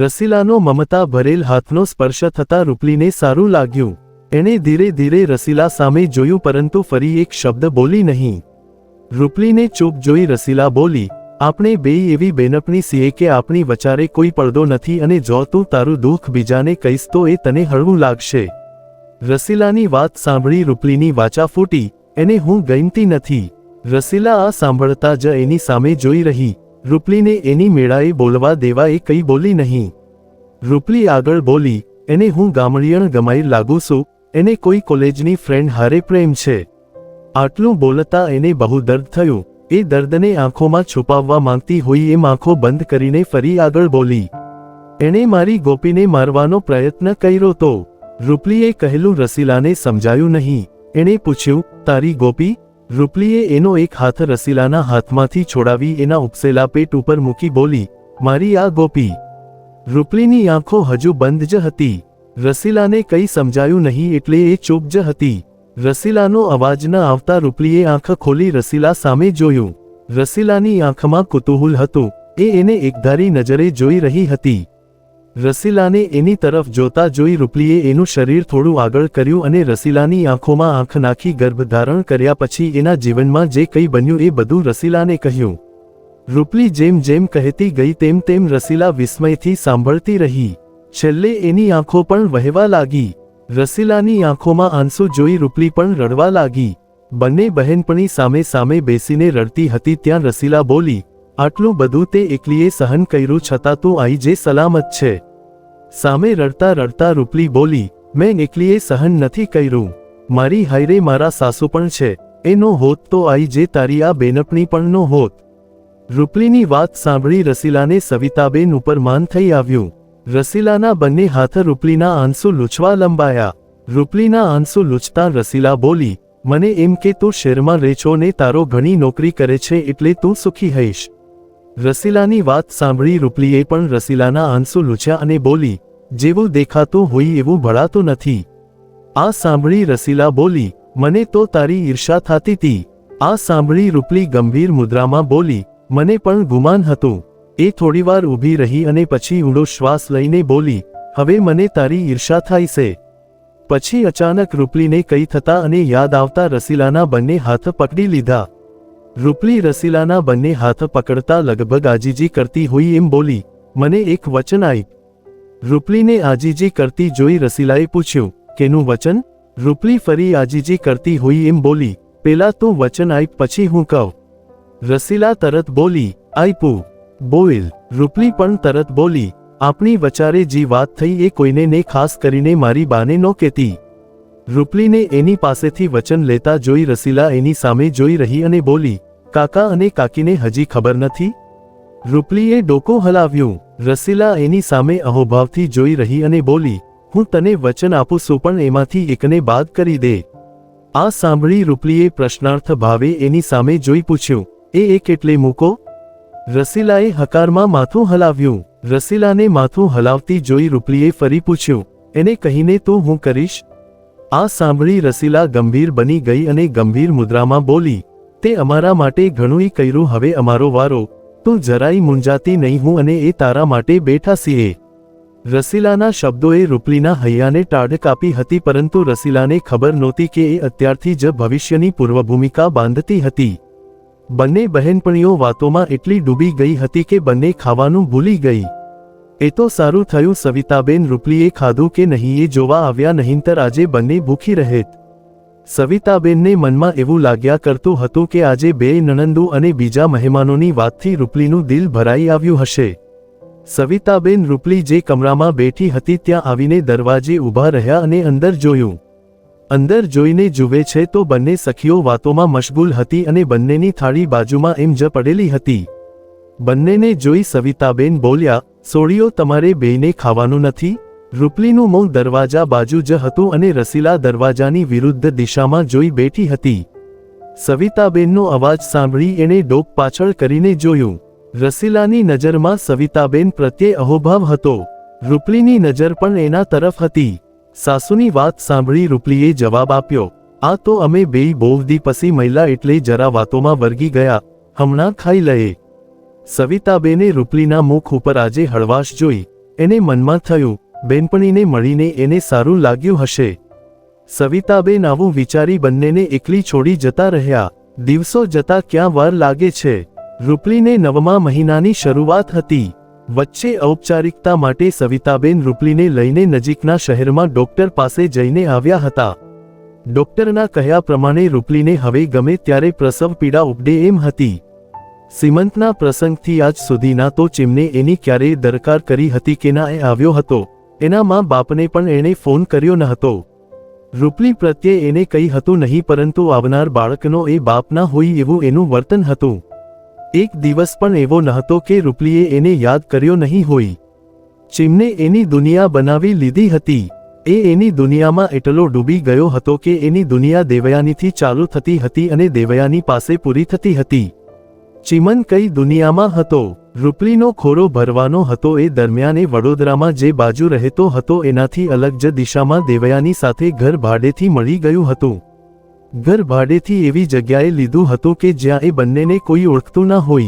રસીલાનો મમતા ભરેલ હાથનો સ્પર્શ થતા રૂપલીને સારું લાગ્યું. એણે ધીરે ધીરે રસીલા સામે જોયું પરંતુ ફરી એક શબ્દ બોલી નહીં. રૂપલીને ચૂપ જોઈ રસીલા બોલી, આપણે બેય એવી બેનપણી છીએ કે આપણી વચારે કોઈ પડદો નથી અને જો તું તારું દુઃખ બીજાને કહીશ તો એ તને હળવું લાગશે. રસીલાની વાત સાંભળી રૂપલીની વાચા ફૂટી, એને હું ગમતી નથી. રસીલા આ સાંભળતા જ એની સામે જોઈ રહી. રૂપલીને એની મેળાએ બોલવા દેવા એ કંઈ બોલી નહીં. રૂપલી આગળ બોલી, એને હું ગામડિયણ ગમાઈ લાગુ છું, એને કોઈ કોલેજની ફ્રેન્ડ હારે પ્રેમ છે. આટલું બોલતા એને બહુ દર્દ થયું. એ દર્દને આંખોમાં છુપાવવા માંગતી હોઈ એમ આંખો બંધ કરીને ફરી આગળ બોલી. એણે મારી ગોપીને મારવાનો પ્રયત્ન કર્યો તો? રૂપલીએ કહેલું રસીલાને સમજાયું નહીં. એણે પૂછ્યું, તારી ગોપી રૂપલીએ એનો એક હાથ રસીલાના હાથમાંથી છોડાવી એના ઉપસેલા પેટ ઉપર મૂકી બોલી, મારી આ ગોપી. રૂપલીની આંખો હજુ બંધ જ હતી. રસીલાને કંઈ સમજાયું નહીં એટલે એ ચૂપ જ હતી. રસીલાનો અવાજ ન આવતા રૂપલીએ આંખ ખોલી રસીલા સામે જોયું. રસીલાની આંખમાં કુતૂહલ હતું. એ એને એકધારી નજરે જોઈ રહી હતી. રસીલાને એની તરફ જોતા જોઈ રૂપલીએ એનું શરીર થોડું આગળ કર્યું અને રસીલાની આંખોમાં આંખ નાખી ગર્ભધારણ કર્યા પછી એના જીવનમાં જે કંઈ બન્યું એ બધું રસીલાને કહ્યું. રૂપલી જેમ જેમ કહેતી ગઈ તેમ તેમ રસીલા વિસ્મયથી સાંભળતી રહી. છેલ્લે એની આંખો પણ વહેવા લાગી. રસીલાની આંખોમાં આંસુ જોઈ રૂપલી પણ રડવા લાગી. બંને બહેનપણી સામે સામે બેસીને રડતી હતી ત્યાં રસીલા બોલી આટલું બધું તે એકલીએ સહન કર્યું છતાં તું આઈ જે સલામત છે. સામે રડતા રડતા રૂપલી બોલી, મેં એકલીએ સહન નથી કર્યું. મારી હાયરે મારા સાસુ પણ છે. એનો હોત તો આઈ જે તારી આ બેનપણી પણ નો હોત. રૂપલીની વાત સાંભળી રસીલાને સવિતાબેન ઉપર માન થઈ આવ્યું. રસીલાના બંને હાથ રૂપલીના આંસુ લૂછવા લંબાયા. રૂપલીના આંસુ લૂછતા રસીલા બોલી, મને એમ કે તું શેરમાં રહે છો ને તારો ઘણી નોકરી કરે છે એટલે તું સુખી હઈશ. રસીલાની વાત સાંભળી રૂપલીએ પણ રસીલાના આંસુ લૂછ્યા અને બોલી, જેવું દેખાતું હોય એવું ભળાતું નથી. આ સાંભળી રસીલા બોલી, મને તો તારી ઈર્ષા થતી હતી આ સાંભળી રૂપલી ગંભીર મુદ્રામાં બોલી, મને પણ ગુમાન હતું. એ થોડીવાર ઊભી રહી અને પછી ઊંડો શ્વાસ લઈને બોલી, હવે મને તારી ઈર્ષા થાય છે. પછી અચાનક રૂપલીને કઈ થતા અને યાદ આવતા રસીલાના બંને હાથ પકડી લીધા. રૂપલી રસીલાના બંને હાથ પકડતા લગભગ આજીજી કરતી હોઈ એમ બોલી, મને એક વચન આપ રૂપલીને આજીજી કરતી જોઈ રસીલાએ પૂછ્યું, કેનું વચન? રૂપલી ફરી આજીજી કરતી હોઈ એમ બોલી, પેલા તું વચન આપ પછી હું કહું. રસીલા તરત બોલી આઈપુ બોલ રૂપલી પણ તરત બોલી, આપણી વચારે જે વાત થઈ એ કોઈને ને ખાસ કરીને મારી બાને નો કહેતી રૂપલીને એની પાસેથી વચન લેતા જોઈ રસીલા એની સામે જોઈ રહી અને બોલી, કાકા અને કાકીને હજી ખબર નથી? રૂપલીએ ડોકો હલાવ્યું. રસીલા એની સામે અહોભાવથી જોઈ રહી અને બોલી, હું તને વચન આપું છું, પણ એમાંથી એકને બાદ કરી દે. આ સાંભળી રૂપલીએ પ્રશ્નાર્થ ભાવે એની સામે જોઈ પૂછ્યું, એ એક એટલે મૂકો? રસીલાએ હકારમાં માથું હલાવ્યું. રસીલાને માથું હલાવતી જોઈ રૂપલીએ ફરી પૂછ્યું, એને કહીને તો હું કરીશ? આ સાંભળી રસીલા ગંભીર બની ગઈ અને ગંભીર મુદ્રામાં બોલી, તે અમારા માટે ઘણુંય કર્યું, હવે અમારો વારો, તું જરાય મૂંઝાતી નહીં હું અને એ તારા માટે બેઠા છીએ. રસીલાના શબ્દોએ રૂપલીના હૈયાને ટાઢ કાપી હતી, પરંતુ રસીલાને ખબર નહોતી કે એ અત્યારથી જ ભવિષ્યની પૂર્વભૂમિકા બાંધતી હતી. બંને બહેનપણીઓ વાતોમાં એટલી ડૂબી ગઈ હતી કે બંને ખાવાનું ભૂલી ગઈ. એ તો સારું થયું સવિતાબેન રૂપલીએ ખાધું કે નહીં એ જોવા આવ્યા નહીંતર આજે બંને ભૂખી રહેત. સવિતાબેનને મનમાં એવું લાગ્યા કરતું હતું કે આજે બે નણંદુ અને બીજા મહેમાનોની વાતથી રૂપલીનું દિલ ભરાઈ આવ્યું હશે. સવિતાબેન રૂપલી જે કમરામાં બેઠી હતી ત્યાં આવીને દરવાજે ઊભા રહ્યા અને અંદર જોયું. અંદર જોઈને જુએ છે તો બંને સખીઓ વાતોમાં મશગુલ હતી અને બંનેની થાળી બાજુમાં એમ જ પડેલી હતી. બંનેને જોઈ સવિતાબેન બોલ્યા, સોળીઓ તમારે બેયને ખાવાનું નથી? રૂપલીનું મોં દરવાજા બાજુ જ હતું અને રસીલા દરવાજાની વિરુદ્ધ દિશામાં જોઈ બેઠી હતી. સવિતાબેનનો અવાજ સાંભળી એણે ડોક પાછળ કરીને જોયું. રસીલાની નજરમાં સવિતાબેન પ્રત્યે અહોભાવ હતો. રૂપલીની નજર પણ એના તરફ હતી. સાસુની વાત સાંભળી રૂપલીએ જવાબ આપ્યો, આ તો અમે બેય બોવદી પસી મહિલા એટલે જરા વાતોમાં વર્ગી ગયા. હમણાં ખાઈ લઈએ. સવિતાબેને રૂપલીના મુખ ઉપર આજે હળવાશ જોઈ, એને મનમાં થયું, બેનપણીને મળીને એને સારું લાગ્યું હશે. સવિતાબેન આવું વિચારી બંનેને એકલી છોડી જતા રહ્યા. દિવસો જતા ક્યાં વાર લાગે છે? રૂપલીને નવમા મહિનાની શરૂઆત હતી. વચ્ચે ઔપચારિકતા માટે સવિતાબેન રૂપલીને લઈને નજીકના શહેરમાં ડોક્ટર પાસે જઈને આવ્યા હતા. ડોક્ટરના કહ્યા પ્રમાણે રૂપલીને હવે ગમે ત્યારે પ્રસવ પીડા ઉપડે એમ હતી. સીમંતના પ્રસંગથી આજ સુધીના તો ચીમને એની ક્યારેય દરકાર કરી હતી કે ના એ આવ્યો હતો. એના મા બાપને પણ એણે ફોન કર્યો ન હતો. રૂપલી પ્રત્યે એને કંઈ હતું નહીં પરંતુ આવનાર બાળકનો એ બાપ ના હોય એવું એનું વર્તન હતું. એક દિવસ પણ એવો નહતો કે રૂપલીએ એને યાદ કર્યો નહીં હોય. ચીમને એની દુનિયા બનાવી લીધી હતી. એ એની દુનિયામાં એટલો ડૂબી ગયો હતો કે એની દુનિયા દેવયાનીથી ચાલુ થતી હતી અને દેવયાની પાસે પૂરી થતી હતી. ચિમન કઈ દુનિયામાં હતો? રૂપલીનો ખોરો ભરવાનો હતો એ દરમિયાને વડોદરામાં જે બાજુ રહેતો હતો એનાથી અલગ જ દિશામાં દેવયાની સાથે ઘર ભાડેથી મળી ગયું હતું. ઘર ભાડેથી એવી જગ્યાએ લીધું હતું કે જ્યાં એ બંનેને કોઈ ઓળખતું ના હોય.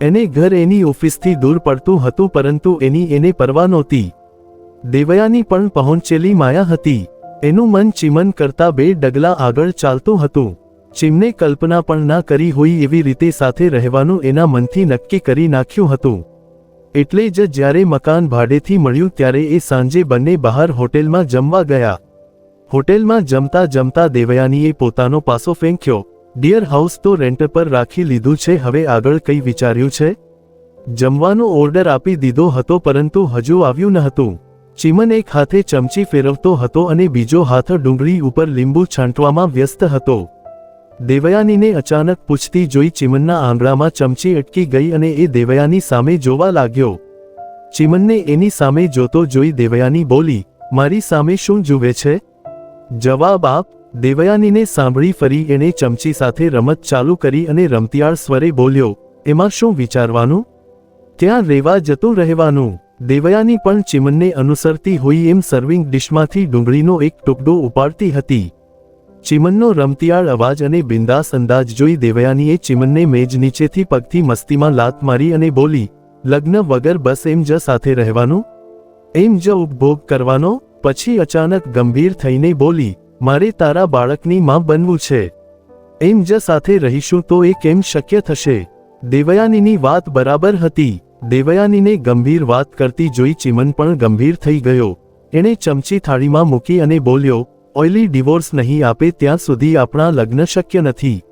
એને ઘર એની ઓફિસથી દૂર પડતું હતું પરંતુ એની એને પરવા નહોતી. દેવયાની પણ પહોંચેલી માયા હતી. એનું મન ચિમન કરતા બે ડગલા આગળ ચાલતું હતું. ચીમને કલ્પના પણ ના કરી હોય એવી રીતે સાથે રહેવાનું એના મનથી નક્કી કરી નાખ્યું હતું. એટલે જ જ્યારે મકાન ભાડેથી મળ્યું ત્યારે એ સાંજે બંને બહાર હોટેલમાં જમવા ગયા. હોટેલમાં જમતા જમતા દેવયાનીએ પોતાનો પાસો ફેંક્યો. ડિયર હાઉસ, તો રેન્ટ પર રાખી લીધું છે, હવે આગળ કંઈ વિચાર્યું છે? જમવાનો ઓર્ડર આપી દીધો હતો, પરંતુ હજુ આવ્યું ન હતું ચિમન એક હાથે ચમચી ફેરવતો હતો અને બીજો હાથ ડુંગળી ઉપર લીંબુ છાંટવામાં વ્યસ્ત હતો. દેવયાનીને અચાનક પૂછતી જોઈ ચિમનના આંગળામાં ચમચી અટકી ગઈ અને એ દેવયાની સામે જોવા લાગ્યો. ચિમનને એની સામે જોતો જોઈ દેવયાની બોલી, મારી સામે શું જુએ છે? જવાબ આપ, દેવયાનીને સાંભળી ફરી એણે ચમચી સાથે રમત ચાલુ કરી અને રમતિયાળ સ્વરે બોલ્યો, એમાં શું વિચારવાનું? ત્યાં રેવા જતું રહેવાનું? દેવયાની પણ ચિમનને અનુસરતી હોઈ એમ સર્વિંગ ડિશમાંથી ડુંગળીનો એક ટુકડો ઉપાડતી હતી. ચિમનનો રમતિયાળ અવાજ અને બિંદાસ અંદાજ જોઈ દેવયાનીએ ચિમનને મેજ નીચેથી પગથી મસ્તીમાં લાત મારી અને બોલી, લગ્ન વગર બસ એમ જ સાથે રહેવાનું? એમ જ ઉપભોગ કરવાનો? પછી અચાનક ગંભીર થઈને બોલી, મારે તારા બાળકની માં બનવું છે. એમ જ સાથે રહીશું તો એ કેમ શક્ય થશે? દેવયાનીની વાત બરાબર હતી. દેવયાનીને ગંભીર વાત કરતી જોઈ ચિમન પણ ગંભીર થઈ ગયો. એણે ચમચી થાળીમાં મૂકી અને બોલ્યો ઓઇલી ડિવોર્સ નહીં આપે ત્યાં સુધી આપણા લગ્ન શક્ય નથી.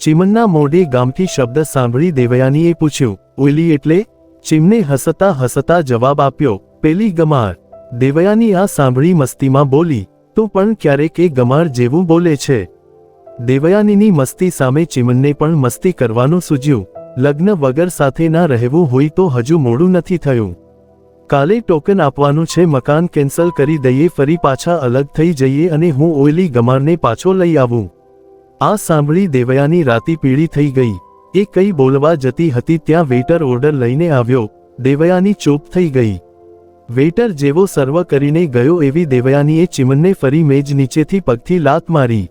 ચિમનના મોઢે ગામથી શબ્દ સાંભળી દેવયાનીએ પૂછ્યું ઓઇલી એટલે? ચિમને હસતા હસતા જવાબ આપ્યો, પેલી ગમાર. દેવયાની આ સાંભળી મસ્તીમાં બોલી, તું પણ ક્યારેક એ ગમાર જેવું બોલે છે. દેવયાનીની મસ્તી સામે ચિમનને પણ મસ્તી કરવાનું સૂજ્યું. લગ્ન વગર સાથે ના રહેવું હોય તો હજુ મોડું નથી થયું. કાલે ટોકન આપવાનું છે, મકાન કેન્સલ કરી દઈએ, ફરી પાછા અલગ થઈ જઈએ અને હું ઓઇલી ગમારને પાછો લઈ આવું. આ સાંભળી દેવયાની રાતી પીળી થઈ ગઈ. એ કઈ બોલવા જતી હતી ત્યાં વેઇટર ઓર્ડર લઈને આવ્યો. દેવયાની ચૂપ થઈ ગઈ. વેઇટર જેવો સર્વ કરીને ગયો એવી દેવયાનીએ ચિમનને ફરી મેજ નીચેથી પગથી લાત મારી.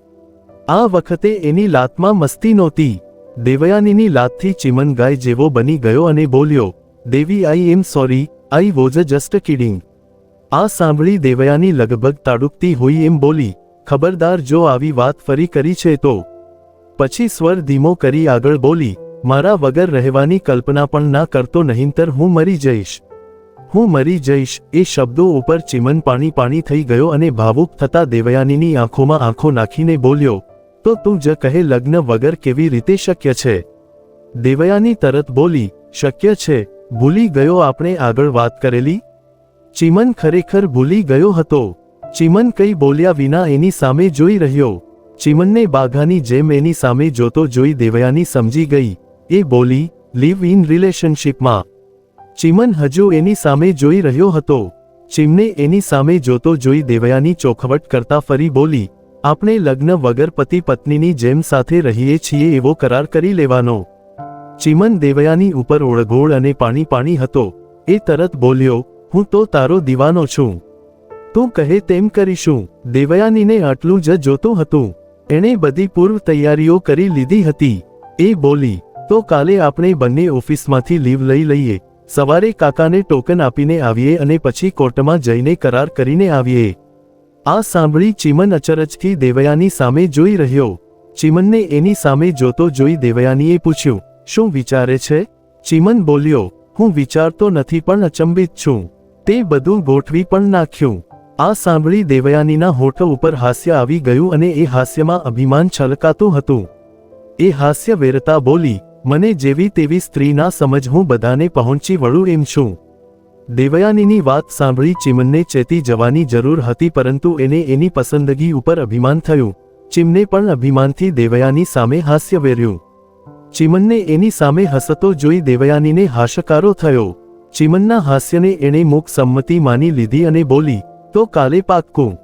આ વખતે એની લાતમાં મસ્તી નહોતી. દેવયાનીની લાતથી ચિમન ગાય જેવો બની ગયો અને બોલ્યો, Devi I am sorry I was just kidding. આ સાંભળી દેવયાની લગભગ તાડુકતી હોઈ એમ બોલી, ખબરદાર, જો આવી વાત ફરી કરી છે તો? પછી સ્વર ધીમો કરી આગળ બોલી, મારા વગર રહેવાની કલ્પના પણ ના કરતો નહીંતર હું મરી જઈશ. હું મરી જઈશ. એ શબ્દો ઉપર ચિમન પાણી પાણી થઈ ગયો અને ભાવુક થતા દેવયાનીની આંખોમાં આંખો નાખીને બોલ્યો, તો તું જ કહે લગ્ન વગર કેવી રીતે શક્ય છે? દેવયાની તરત બોલી, શક્ય છે. ભૂલી ગયો આપણે આગળ વાત કરેલી? ચિમન ખરેખર ભૂલી ગયો હતો. ચિમન કઈ બોલ્યા વિના એની સામે જોઈ રહ્યો. ચિમનને બાઘાની જેમ એની સામે જોતો જોઈ દેવયાની સમજી ગઈ. એ બોલી લીવ ઇન રિલેશનશીપમાં ચિમન હજુ એની સામે જોઈ રહ્યો હતો. ચિમને એની સામે જોતો જોઈ દેવયાની ચોખવટ કરતા ફરી બોલી, આપણે લગ્ન વગર પતિ પત્નીની જેમ સાથે રહીએ છીએ એવો કરાર કરી લેવાનો. ચિમન દેવયાની ઉપર ઓળઘોળ અને પાણી પાણી હતો. એ તરત બોલ્યો, હું તો તારો દીવાનો છું. તું કહે તેમ કરીશું. દેવયાનીને આટલું જ જોતું હતું. એણે બધી પૂર્વ તૈયારીઓ કરી લીધી હતી. એ બોલી, તો કાલે આપણે બંને ઓફિસમાંથી લીવ લઈ લઈએ. સવારે કાકાને ટોકન આપીને આવીએ અને પછી કોર્ટમાં જઈને કરાર કરીને આવીએ. આ સાંભળી ચિમન અચરજથી દેવયાની સામે જોઈ રહ્યો. ચિમનને એની સામે જોતો જોઈ દેવયાનીએ પૂછ્યું શું વિચારે છે? ચિમન બોલ્યો, હું વિચારતો નથી પણ અચંબિત છું. તે બધું ગોઠવી પણ નાખ્યું. આ સાંભળી દેવયાનીના હોઠ ઉપર હાસ્ય આવી ગયું અને એ હાસ્યમાં અભિમાન છલકાતું હતું. એ હાસ્ય વેરતા બોલી, મને જેવી તેવી સ્ત્રી ના સમજ હું બધાને પહોંચી વળું એમ છું. દેવયાનીની વાત સાંભળી ચિમનને ચેતી જવાની જરૂર હતી પરંતુ એને એની પસંદગી ઉપર અભિમાન થયું. ચિમને પણ અભિમાનથી દેવયાની સામે હાસ્ય વેર્યું. ચિમનને એની સામે હસતો જોઈ દેવયાનીને હાશકારો થયો. ચિમનના હાસ્યને એણે મુખ સંમતિ માની લીધી અને બોલી, તો કાલે પાક્કું.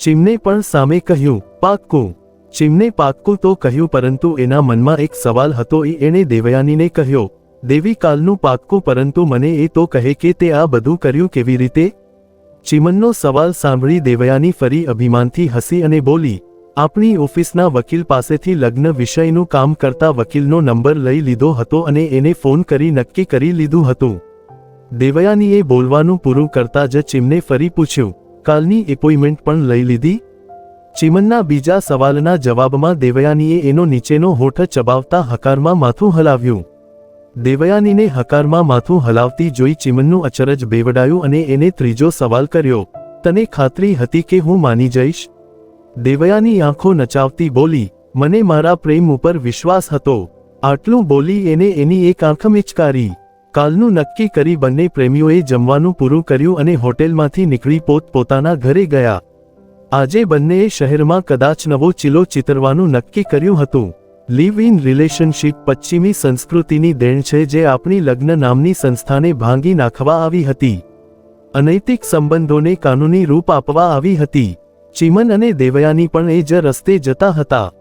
ચિમને પણ સામે કહ્યું, પાક્કું. ચિમને પાક્કું તો કહ્યું પરંતુ એના મનમાં એક સવાલ હતો એ એણે દેવયાનીને કહ્યો, દેવી કાલનું પાક્કું પરંતુ મને એ તો કહે કે તે આ બધું કર્યું કેવી રીતે? ચિમનનો સવાલ સાંભળી દેવયાની ફરી અભિમાનથી હસી અને બોલી આપણી ઓફિસના વકીલ પાસેથી લગ્ન વિષયનું કામ કરતા વકીલનો નંબર લઈ લીધો હતો અને એને ફોન કરી નક્કી કરી લીધું હતું. દેવયાનીએ બોલવાનું પૂરું કરતા જ ચિમને ફરી પૂછ્યું, કાલની એપોઇન્ટમેન્ટ પણ લઈ લીધી? ચિમનના બીજા સવાલના જવાબમાં દેવયાનીએ એનો નીચેનો હોઠ ચબાવતા હકારમાં માથું હલાવ્યું. દેવયાનીને હકારમાં માથું હલાવતી જોઈ ચિમનનું અચરજ બેવડાયું અને એને ત્રીજો સવાલ કર્યો, તને ખાતરી હતી કે હું માની જઈશ? દેવયાની આંખો નચાવતી બોલી, મને મારા પ્રેમ ઉપર વિશ્વાસ હતો. આટલું બોલી એને એની એક આંખ મિચકારી. કાલનું નક્કી કરી બંને પ્રેમીઓએ જમવાનું પૂરું કર્યું અને હોટેલમાંથી નીકળી પોત પોતાના ઘરે ગયા. આજે બંનેએ શહેરમાં કદાચ નવો ચિલો ચિતરવાનું નક્કી કર્યું હતું. લિવ ઇન રિલેશનશીપ પશ્ચિમી સંસ્કૃતિની દેણ છે જે આપણી લગ્ન નામની સંસ્થાને ભાંગી નાખવા આવી હતી. અનૈતિક સંબંધોને કાનૂની રૂપ આપવા આવી હતી. ચિમન અને દેવયાની પણ એ જ રસ્તે જતા હતા.